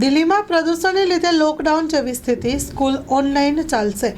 દિલ્હીમાં પ્રદૂષણને લીધે લોકડાઉન જેવી સ્થિતિ, સ્કૂલ ઓનલાઈન ચાલશે.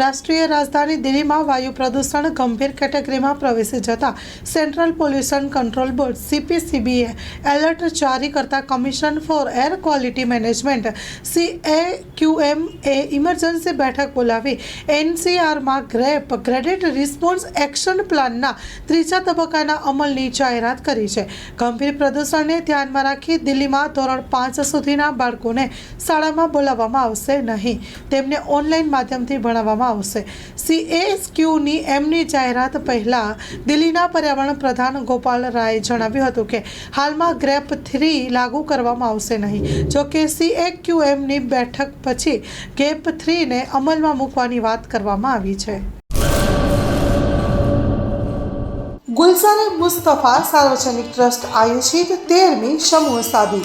રાષ્ટ્રીય રાજધાની દિલ્હીમાં વાયુ પ્રદૂષણ ગંભીર કેટેગરીમાં પ્રવેશી જતા સેન્ટ્રલ પોલ્યુશન કંટ્રોલ બોર્ડ, સીપીસીબીએ એલર્ટ જારી કરતા commission for air quality management CAQM A emergency બેઠક બોલાવી. એનસીઆરમાં ગ્રેપ, ગ્રેડેડ રિસ્પોન્સ એક્શન પ્લાનના ત્રીજા તબક્કાના અમલની જાહેરાત કરી છે. ગંભીર પ્રદૂષણને ધ્યાનમાં રાખી દિલ્હીમાં ધોરણ પાંચ સુધીના બાળકોને શાળામાં બોલાવવામાં આવશે નહીં. તેમને ઓનલાઈન માધ્યમથી ભણાવવામાં આવશે. સીએસક્યુની એમની જાહેરાત પહેલાં દિલ્હીના પર્યાવરણ પ્રધાન ગોપાલ રાયે જણાવ્યું હતું કે હાલમાં ગ્રેપ થ્રી લાગુ કરવામાં આવશે નહીં. જો ક્યુ સીએક્યુએમની બેઠક પછી ગેપ થ્રીને અમલમાં મૂકવાની વાત કરવામાં આવી છે. ગુલઝારે મુસ્તફા સાર્વજનિક ટ્રસ્ટ આયોજિત તેરમી સમૂહ સાદી